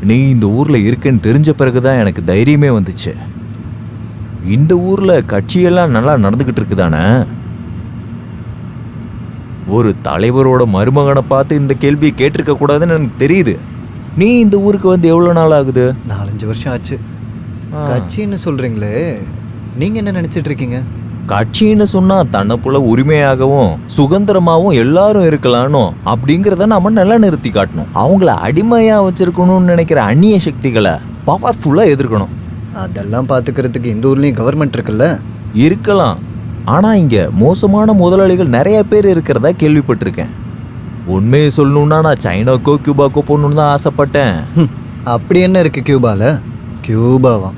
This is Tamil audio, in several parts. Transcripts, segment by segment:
நீ இந்த ஊர்ல இருக்கேன்னு தெரிஞ்ச பிறகுதான் எனக்கு தைரியமே வந்துச்சு. இந்த ஊர்ல கட்சியெல்லாம் நல்லா நடந்துகிட்டு இருக்குதானே? ஒரு தலைவரோட மருமகனை பார்த்து இந்த கேள்வியை கேட்டிருக்க கூடாதுன்னு எனக்கு தெரியுது. நீ இந்த ஊருக்கு வந்து எவ்வளவு நாள் ஆகுது? நாலஞ்சு வருஷம் ஆச்சு. கட்சின்னு சொல்றீங்களே நீங்க என்ன நினைச்சிட்டு இருக்கீங்க? கட்சின்னு சொன்னா தன்னை போல உரிமையாகவும் சுதந்திரமாவும் எல்லாரும் இருக்கலாம்னு அப்படிங்கிறத நாம நல்லா நிறுத்தி காட்டணும். அவங்கள அடிமையா வச்சிருக்கணும்னு நினைக்கிற அந்நிய சக்திகளை பவர்ஃபுல்லா எதிர்க்கணும். அதெல்லாம் பாத்துக்கிறதுக்கு இந்த ஊர்லயும் கவர்மெண்ட் இருக்குல்ல? இருக்கலாம். ஆனா இங்க மோசமான முதலாளிகள் நிறைய பேர் இருக்கிறதா கேள்விப்பட்டிருக்கேன். உண்மையை சொல்லணும்னா நான் சைனாக்கோ கியூபாக்கோ போகணும்னு தான் ஆசைப்பட்டேன். அப்படி என்ன இருக்கு கியூபால? கியூபாவா?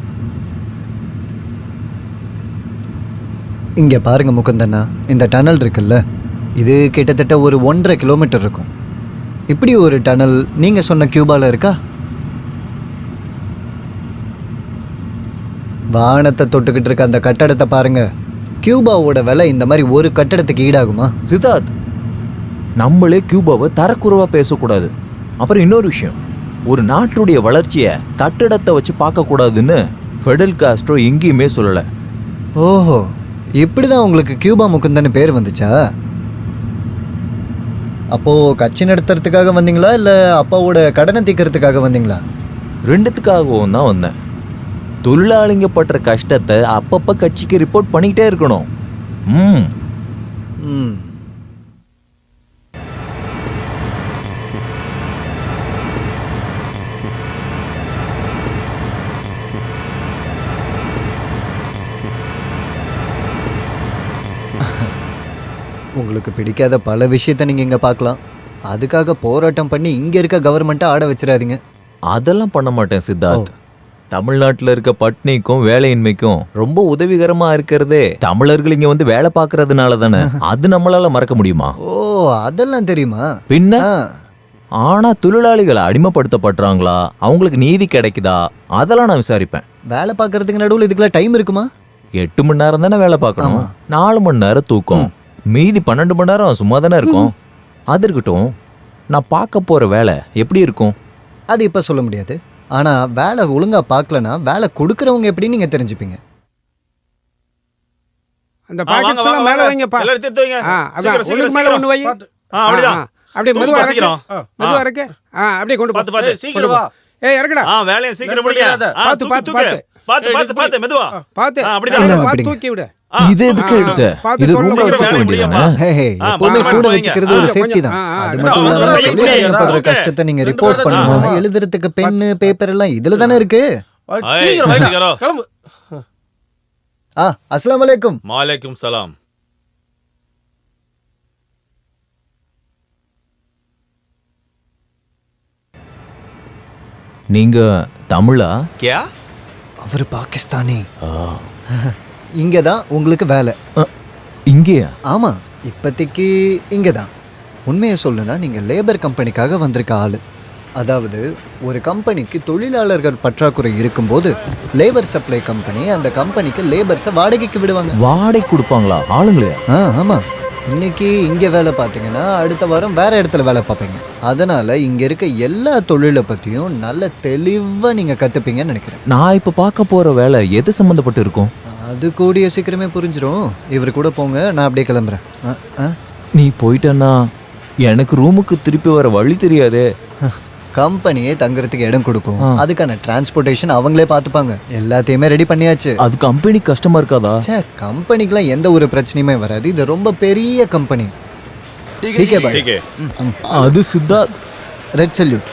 இங்க பாருங்க முகுந்தண்ணா இந்த டனல் இருக்குல்ல? இது கிட்டத்தட்ட ஒரு ஒன்றரை கிலோமீட்டர் இருக்கும். இப்படி ஒரு டனல் நீங்க சொன்ன கியூபால இருக்கா? வானத்தை தொட்டுக்கிட்டு இருக்க அந்த கட்டடத்தை பாருங்க. கியூபாவோட விலை இந்த மாதிரி ஒரு கட்டடத்துக்கு ஈடாகுமா? சித்தார்த் நம்மளே கியூபாவை தரக்குறைவா பேசக்கூடாது. அப்புறம் இன்னொரு விஷயம் ஒரு நாட்டுடைய வளர்ச்சியை கட்டிடத்தை வச்சு பார்க்கக்கூடாதுன்னு ஃபெடல் காஸ்ட்ரோ எங்கேயுமே சொல்லலை. ஓஹோ. இப்படிதான் உங்களுக்கு கியூபா முகுந்தன்னு பேர் வந்துச்சா? அப்போ கட்சி நடத்துறதுக்காக வந்தீங்களா? இல்ல அப்பாவோட கடனை தீர்க்கறதுக்காக வந்தீங்களா? ரெண்டுத்துக்காகவும் தான் வந்தேன். தொழிலாளிங்க படுற கஷ்டத்தை அப்பப்போ கட்சிக்கு ரிப்போர்ட் பண்ணிக்கிட்டே இருக்கணும். ம். ம். உங்களுக்கு பிடிக்காத பல விஷயத்த நீங்க இங்க பார்க்கலாம். அதுக்காக போராட்டம் பண்ணி இங்க இருக்க கவர்மெண்ட்டை ஆட வச்சிடாதீங்க. அதெல்லாம் பண்ண மாட்டேன் சித்தார்த். தமிழ்நாட்டில் இருக்க பட்னிக்கும் வேலையின்மைக்கும் ரொம்ப உதவிகரமா இருக்கிறதே தமிழர்கள் இங்க வந்து வேலை பார்க்கறதுனால தானே? அது நம்மளால மறக்க முடியுமா? ஓ அதெல்லாம் தெரியுமா? பின்ன? ஆனா தொழிலாளிகள் அடிமைப்படுத்தப்படுறாங்களா? அவங்களுக்கு நீதி கிடைக்குதா? அதெல்லாம் நான் விசாரிப்பேன். வேலை பார்க்கறதுக்கு நடுவில் இதுக்கெல்லாம் டைம் இருக்குமா? எட்டு மணி நேரம் தானே வேலை பார்க்கணும். நாலு மணி நேரம் தூக்கம். மீதி பன்னெண்டு மணி நேரம் சும்மா தானே இருக்கும் அது இருக்கட்டும் நான் பார்க்க போற வேலை எப்படி இருக்கும் அது இப்போ சொல்ல முடியாது ஆனா வேலை ஒழுங்கா பார்க்கலனா வேலை கொடுக்கறவங்க எப்படி நீங்க தெரிஞ்சுப்பீங்க அந்த பாக்கெட்ஸ் எல்லாம் மேல வாங்க. வைங்கப்பா எல்லாரும் எடுத்து வைங்க. ஆ அதான் சீக்கிரம், மேல ஒண்ணு வை. ஆ, அப்படிதான். அப்படியே மெதுவா பா, இறக்கு சீக்கிரம். மெதுவா. இறக்கு ஆ அப்படியே கொண்டு போ பாத்து, பாத்து. சீக்கிரம் போ. ஏய் இறக்குடா ஆ, வேலையை சீக்கிரம். ஆ, பாத்து, பாத்து. பாத்து. பாத்து, பாத்து. பாத்து, மெதுவா. பாத்து ஆ, அப்படிதான். பிடிங்க. தூக்கி விடு இது எதுக்கு எடுத்த? இது. ரூம்ல வச்சுக்க வேண்டியதானே? ஹே ஹே ஆ, எப்பவுமே கூட. வச்சுக்கிறது ஒரு சேஃப்டி தான். அது மட்டும் இல்லாம ஓகே. கஷ்டத்தை நீங்க ரிப்போர்ட் பண்ணணும். எழுதுறதுக்கு பென்னு பேப்பர் எல்லாம் இதுல தானே இருக்கு. கிளம்பு. ஆ அஸ்ஸலாமு அலைக்கும். மாலைக்கும் சலாம். நீங்க தமிழா? கியா? அவர் பாகிஸ்தானி. இங்க தான் உங்களுக்கு வேலை. இங்கேயா? ஆமா இப்போதைக்கு இங்க தான் உண்மையை சொல்லுனா நீங்க லேபர் கம்பெனிக்காக வந்திருக்க ஆளு. அதாவது ஒரு கம்பெனிக்கு தொழிலாளர்கள் பற்றாக்குறை இருக்கும்போது லேபர் சப்ளை கம்பெனி அந்த கம்பெனிக்கு லேபர்ஸை வாடகைக்கு விடுவாங்க. வாடகை கொடுப்பாங்களா? ஆளுங்களையா? ஆ ஆமாம் இன்னைக்கு இங்கே வேலை பார்த்தீங்கன்னா அடுத்த வாரம் வேற இடத்துல வேலை பார்ப்பீங்க. அதனால இங்கே இருக்க எல்லா தொழிலை பற்றியும் நல்ல தெளிவாக நீங்கள் கற்றுப்பீங்கன்னு நினைக்கிறேன். நான் இப்ப பார்க்க போற வேலை எது சம்மந்தப்பட்டு இருக்கும்? அது கூடிய சீக்கிரமே புரிஞ்சிடும் இவர் கூட போங்க நான் அப்படியே கிளம்புறேன். நீ போயிட்டன்னா எனக்கு ரூமுக்கு திருப்பி வர வழி தெரியாது. கம்பெனியே தங்குறதுக்கு இடம் கொடுக்கும். அதுக்கான டிரான்ஸ்போர்ட்டேஷன் அவங்களே பார்த்துப்பாங்க. எல்லாத்தையுமே ரெடி பண்ணியாச்சு. அது கம்பெனி கஷ்டமா இருக்காதா? சே கம்பெனிக்கெலாம் எந்த ஒரு பிரச்சனையுமே வராது. இது ரொம்ப பெரிய கம்பெனி டிகே பாய். அது சித்தா ரெட் சல்யூட்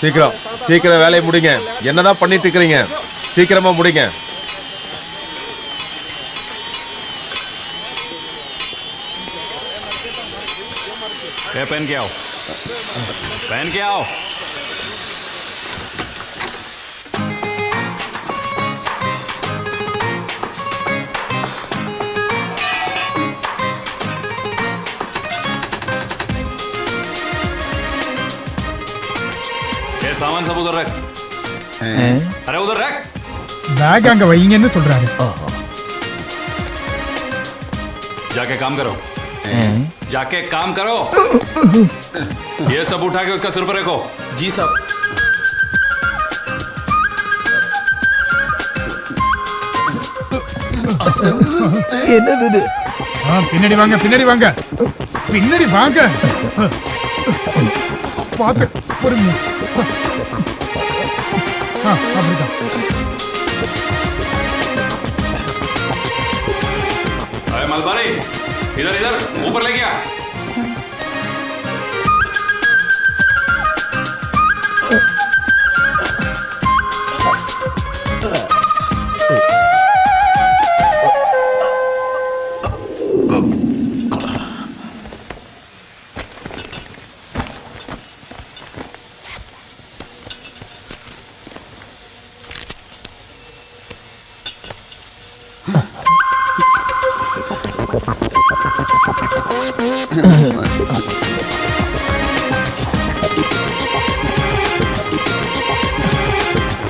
சீக்கிரம் சீக்கிரம் வேலையை முடிங்க என்னதான் பண்ணிட்டு இருக்கிறீங்க சீக்கிரமா முடிங்க ये पहन के आओ पहन के आओ ये सामान सब उधर रख ஆ? अरे उधर रख பேக் அங்க வைங்கன்னு சொல்றாரு जाके काम करो जाके काम करो ये सब उठा के उसका सिर पर रखो ஜி சாப் என்னது இது ஆ, பின்னாடி வாங்க பின்னாடி வாங்க பின்னாடி வாங்க பார்த்து பொறுங்க हाँ, हाँ, मलबारी इधर इधर ऊपर ले गया।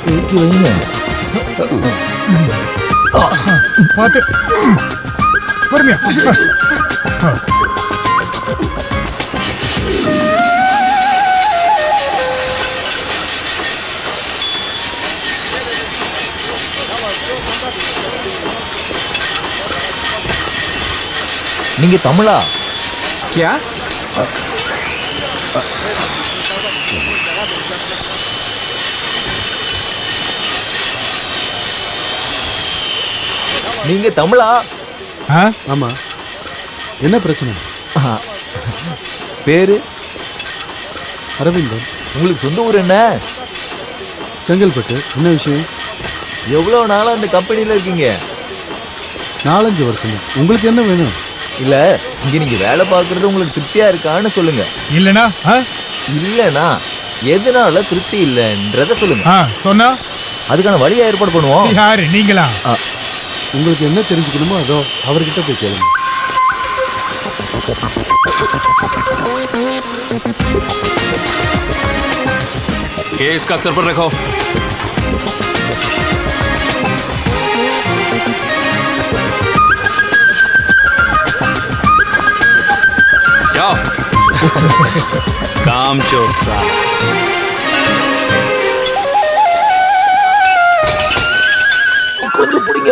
தூக்கி வைங்க பார்த்து பொறுமையா நீங்க தமிழா? क्या நீங்க தமிழா? ஆ? ஆமா. என்ன பிரச்சனை. பேரு? அரவிந்தன். உங்களுக்கு சொந்த ஊர் என்ன? செங்கல்பட்டு. என்ன விஷயம்? எவ்வளவு நாளா அந்த கம்பெனில இருக்கீங்க? நாலஞ்சு வருஷம். உங்களுக்கு என்ன வேணும்? இல்ல இங்க நீங்க வேலை பார்க்கறது உங்களுக்கு திருப்தியா இருக்கான்னு சொல்லுங்க இல்லனா ஆ இல்லனா எதனால திருப்தி இல்லைன்றத சொல்லுங்க ஆ சொன்னா அதுக்கான வழியை ஏற்பாடு பண்ணுவோம் யாரு நீங்களா உங்களுக்கு என்ன தெரிஞ்சுக்கணுமோ அதோ அவர்கிட்ட போய் கேளுங்க ये इसका सिर पर रखो જાઓ કામ ચોર સા கொஞ்சம் பிடிங்க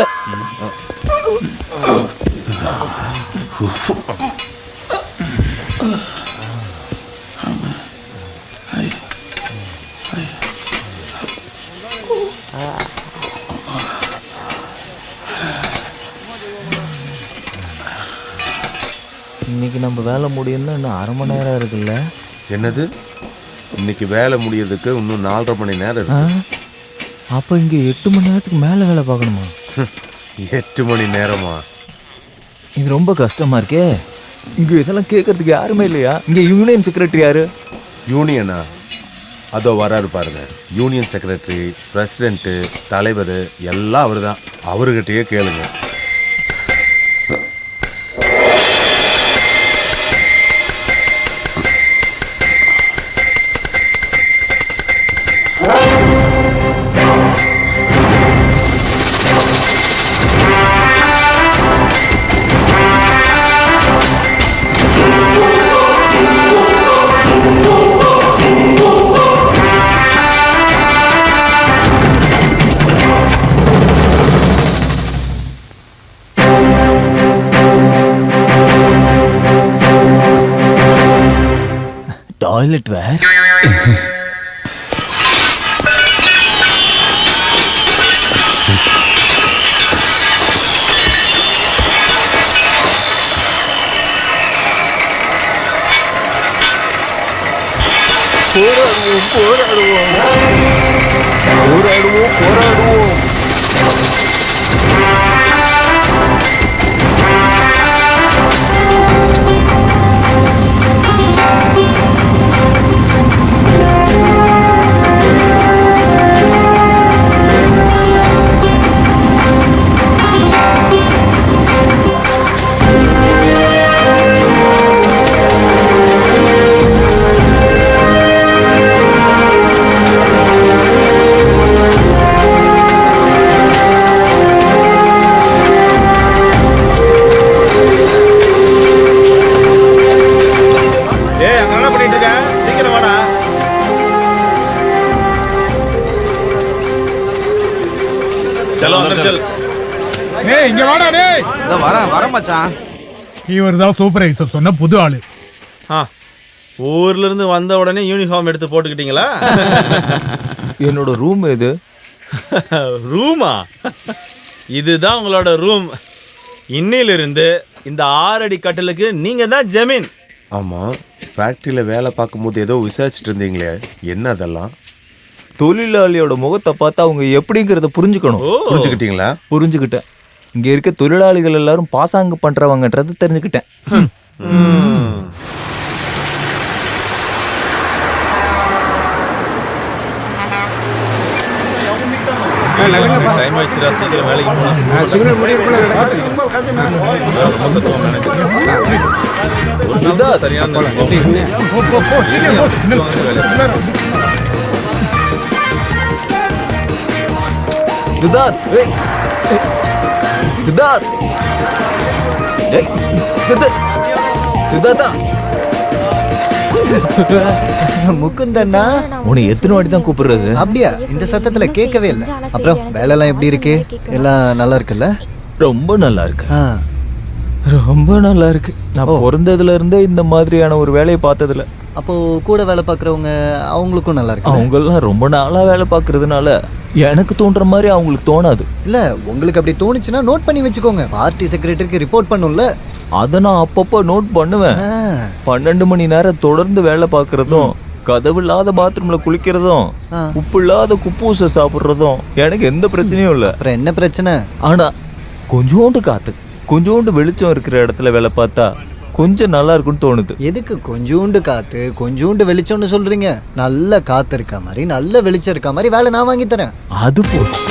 நம்ம வேலை முடியும்னா இன்னும் அரை மணி நேரம் இருக்குல்ல? என்னது? இன்னைக்கு வேலை முடியறதுக்கு இன்னும் நாலரை மணி நேரம் ஆ? இருக்கு அப்ப இங்க எட்டு மணி நேரத்துக்கு மேல வேலை பார்க்கணுமா? எட்டு மணி நேரமா? இது ரொம்ப கஷ்டமா இருக்கே. இங்க இதெல்லாம் கேட்கறதுக்கு யாருமே இல்லையா? இங்க யூனியன் செக்ரட்டரி யாரு? யூனியனா அதோ வராரு பாருங்க. யூனியன் செக்ரட்டரி பிரசிடென்ட்டு தலைவர் எல்லாம் அவர் தான் அவர்கிட்டயே கேளுங்க. டாய்லெட் வேர் போராடுவோம் போராடுவோம் போராடுவோம் போராடுவோம் மச்சான் இவர் தான் சூப்பர்வைசர் சொன்ன புது ஆளு. ஆ. ஊர்ல இருந்து வந்த உடனே யூனிஃபார்ம் எடுத்து போட்டுக்கிட்டீங்களா? என்னோட ரூம் எது? ரூமா? இதுதான் உங்களோட ரூம் இன்னிலிருந்து இந்த ஆறடி கட்டிலுக்கு நீங்க தான் ஜமீன். ஆமா ஃபேக்டரியில வேலை பார்க்கும்போது ஏதோ விசாரிச்சுட்டு இருந்தீங்களே என்ன அதெல்லாம்? தொழிலாளியோட முகத்தை பார்த்து அவங்க எப்படிங்கிறத புரிஞ்சுக்கணும். புரிஞ்சுக்கிட்டீங்களா? புரிஞ்சுக்கிட்டேன். இங்க இருக்க தொழிலாளிகள் எல்லாரும் பாசாங்கு பண்றவங்கன்றது தெரிஞ்சுக்கிட்டேன். டைம் ஆயிடுச்சுடா சீக்கிரம் வேலைக்கு சரியான சித்தார்த் ஏய். சித்து சித்தார்த்தா முகுந்தண்ணா? உன்னை எத்தனை வாட்டி தான் கூப்பிடுறது? அப்படியா? இந்த சத்தத்துல கேட்கவே இல்லை. அப்புறம் வேலைலாம் எப்படி இருக்கு? எல்லாம் நல்லா இருக்குல்ல? ரொம்ப நல்லா இருக்கு. ரொம்ப நல்லா இருக்கு. நான் பிறந்ததுல இருந்தே இந்த மாதிரியான ஒரு வேலையை பார்த்ததுல அப்போ கூட வேலை பார்க்குறவங்க அவங்களுக்கும் நல்லா இருக்கு அவங்கெல்லாம் ரொம்ப நாளா வேலை பார்க்கறதுனால எனக்கு தோன்ற மாதிரி அவங்களுக்கு தோணாது. இல்ல உங்களுக்கு அப்படி தோணுச்சுன்னா நோட் பண்ணி வச்சுக்கோங்க. பார்ட்டி செக்ரட்டரிக்கு ரிப்போர்ட் பண்ணும்ல. அதை நான் அப்பப்போ நோட் பண்ணுவேன். பன்னெண்டு மணி நேரம் தொடர்ந்து வேலை பார்க்கறதும் கதவு இல்லாத பாத்ரூம்ல குளிக்கிறதும். உப்பு இல்லாத குப்பூசை சாப்பிடுறதும் எனக்கு எந்த பிரச்சனையும் இல்லை. அப்புறம் என்ன பிரச்சனை? ஆனா கொஞ்சோண்டு காத்து கொஞ்சோண்டு வெளிச்சம் இருக்கிற இடத்துல வேலை பார்த்தா கொஞ்சம் நல்லா இருக்கும்னு தோணுது. எதுக்கு கொஞ்சூண்டு காத்து கொஞ்சூண்டு வெளிச்சம்னு சொல்றீங்க? நல்ல காத்து இருக்க மாதிரி நல்ல வெளிச்சம் இருக்க மாதிரி வேலை நான் வாங்கி தரேன். அது போதும்.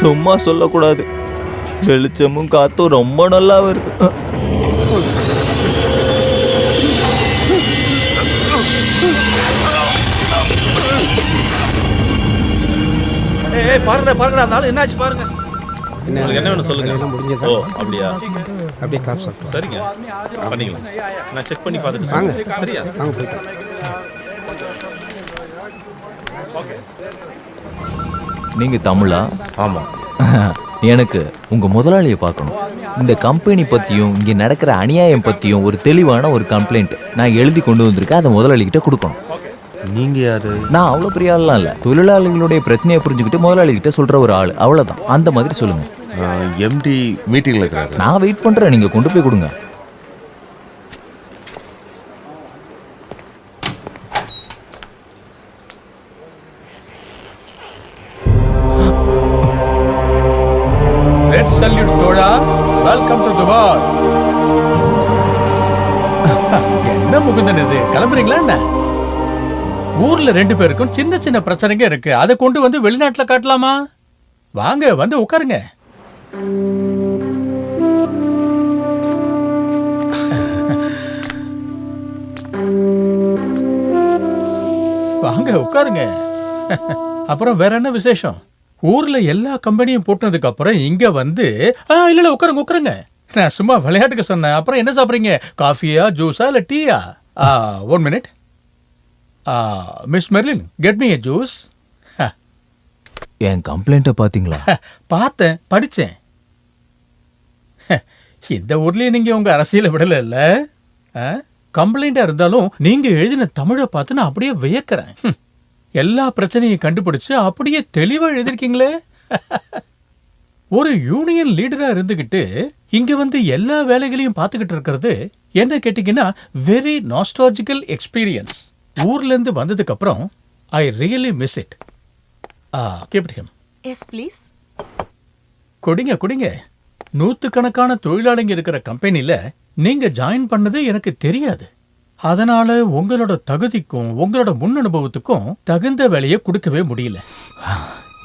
சும்மா சொல்லக்கூடாது. வெளிச்சமும் காத்தும் ரொம்ப நல்லா வருது. ஏய், பாருங்கடா பாருங்கடா அந்த ஆளு என்னாச்சு பாருங்க. உங்களுக்கு என்ன வேணும் சொல்லுங்க? முடிஞ்சதா? ஓ அப்படியா? அப்படியே சரிங்க. பண்ணிக்கலாம். நான் செக் பண்ணி பார்த்துட்டு வாங்க. சரியா? வாங்க போயிட்டு நீங்க தமிழா? ஆமா. எனக்கு உங்க முதலாளியை பார்க்கணும். இந்த கம்பெனி பத்தியும் இங்க நடக்கிற அநியாயம் பத்தியும் ஒரு தெளிவான ஒரு கம்ப்ளைண்ட் நான் எழுதி கொண்டு வந்திருக்கேன். அதை முதலாளி கிட்ட கொடுக்கணும். நீங்க யாரு? நான் அவ்வளோ பெரிய ஆள்லாம் இல்லை. தொழிலாளிகளுடைய பிரச்சனையை புரிஞ்சுக்கிட்டு முதலாளி கிட்ட சொல்ற ஒரு ஆள். அவ்வளவுதான். அந்த மாதிரி சொல்லுங்க. எம்டி மீட்டிங்ல இருக்கிறாரு. நான் வெயிட் பண்றேன். நீங்க கொண்டு போய் கொடுங்க. Salute Thozha welcome to Dubai என்ன முகுந்தன் இது? கிளம்புறீங்களா என்ன? ஊர்ல ரெண்டு பேருக்கும் சின்ன சின்ன பிரச்சனைங்க இருக்கு. அதை கொண்டு வந்து வெளிநாட்டுல காட்டலாமா? வாங்க வந்து உட்காருங்க. வாங்க உட்காருங்க. அப்புறம் வேற என்ன விசேஷம்? ஊர்ல எல்லா கம்பெனியும் போட்டதுக்கு அப்புறம் இங்க வந்து ஆ, இல்ல இல்ல உட்காருங்க உட்காருங்க. நான் சும்மா விளையாட்டுக்கு சொன்னேன். அப்புறம் என்ன சாப்பிடுறீங்க? காஃபியா ஜூஸா இல்ல டீயா? One minute miss Merlin get me a juice என் கம்ப்ளைண்ட்டை பாத்தீங்களா பார்த்தேன் படிச்சேன். இந்த ஊர்லயே நீங்க உங்க அரசியலை விடல இல்ல? கம்ப்ளைண்டா இருந்தாலும் நீங்க எழுதின தமிழை பார்த்து நான் அப்படியே வியக்கிறேன். எல்லா பிரச்சனையும் கண்டுபிடிச்சு அப்படியே தெளிவா எழுதிருக்கீங்களே ஒரு யூனியன் லீடரா இருந்துகிட்டு இங்க வந்து எல்லா வேலைகளையும் பார்த்துக்கிட்டு இருக்கிறது என்ன கேட்டீங்கன்னா வெரி நாஸ்டாலஜிக்கல் எக்ஸ்பீரியன்ஸ் ஊர்ல இருந்து வந்ததுக்கு அப்புறம் I really miss it ah yes please குடிங்க குடிங்க. நூத்துக்கணக்கான தொழிலாளிங்க இருக்கிற கம்பெனில நீங்க ஜாயின் பண்ணது எனக்கு தெரியாது. அதனால உங்களோட தகுதிக்கும் உங்களோட முன் அனுபவத்துக்கும் தகுந்த வேலையை கொடுக்கவே முடியல.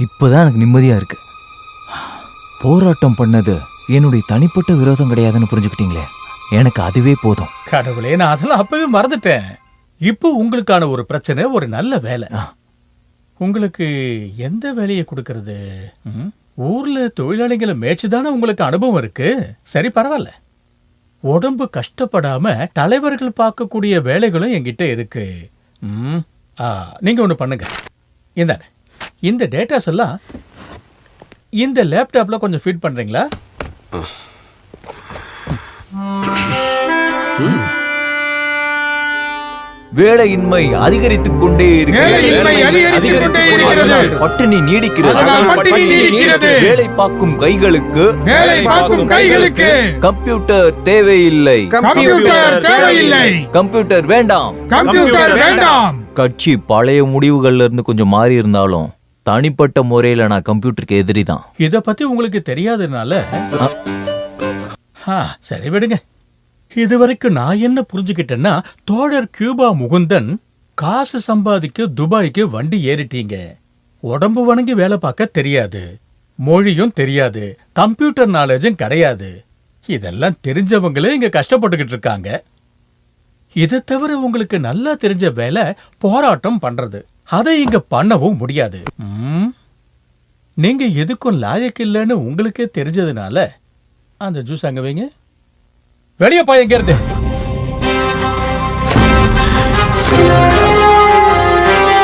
இப்போதான் எனக்கு நிம்மதியா இருக்கு. போராட்டம் பண்ணது என்னுடைய தனிப்பட்ட விரோதம் கிடையாதுன்னு புரிஞ்சுக்கிட்டீங்களே? எனக்கு அதுவே போதும். கடவுளே நான் அதெல்லாம் அப்பவே மறந்துட்டேன். இப்போ உங்களுக்கான ஒரு பிரச்சனை ஒரு நல்ல வேலை. உங்களுக்கு எந்த வேலையை கொடுக்கறது? ஊர்ல தொழிலாளிகளை மேய்ச்சுதானே உங்களுக்கு அனுபவம் இருக்கு? சரி பரவாயில்ல. உடம்பு கஷ்டப்படாம தலைவர்கள் பார்க்கக்கூடிய வேலைகளும் என்கிட்ட இருக்கு. ம். ஆ, நீங்க ஒண்ணு பண்ணுங்க. இந்தாங்க இந்த டேட்டாஸ் எல்லாம் இந்த லேப்டாப்ல கொஞ்சம் ஃபீட் பண்றீங்களா? ம். வேலையின்மை அதிகரித்துக் கொண்டே இருக்கிறது. பட்டினி நீடிக்கிறது. வேலை பார்க்கும் கைகளுக்கு வேலை பார்க்கும் கைகளுக்கு கம்ப்யூட்டர் தேவையில்லை. கம்ப்யூட்டர் தேவையில்லை. கம்ப்யூட்டர் வேண்டாம். கம்ப்யூட்டர் வேண்டாம். கட்சி பழைய முடிவுகள்ல இருந்து கொஞ்சம் மாறி இருந்தாலும் தனிப்பட்ட முறையில நான் கம்ப்யூட்டருக்கு எதிரி தான் இத பத்தி உங்களுக்கு தெரியாதனால ஆ, சரி விடுங்க. இதுவரைக்கும் நான் என்ன புரிஞ்சுக்கிட்டேன்னா தோழர் கியூபா முகுந்தன் காசு சம்பாதிக்க துபாய்க்கு வண்டி ஏறிட்டீங்க. உடம்பு வணங்கி வேலை பார்க்க தெரியாது. மொழியும் தெரியாது. கம்ப்யூட்டர் நாலேஜும் கிடையாது. இதெல்லாம் தெரிஞ்சவங்களே இங்க கஷ்டப்பட்டுக்கிட்டு இருக்காங்க. இதை தவிர உங்களுக்கு நல்லா தெரிஞ்ச வேலை போராட்டம் பண்றது. அதை இங்க பண்ணவும் முடியாது. ம்? நீங்க எதுக்கும் லாயக்கு இல்லைன்னு உங்களுக்கே தெரிஞ்சதுனால அந்த ஜூஸ் அங்க வைங்க. வெளியே போய் எங்க இருந்து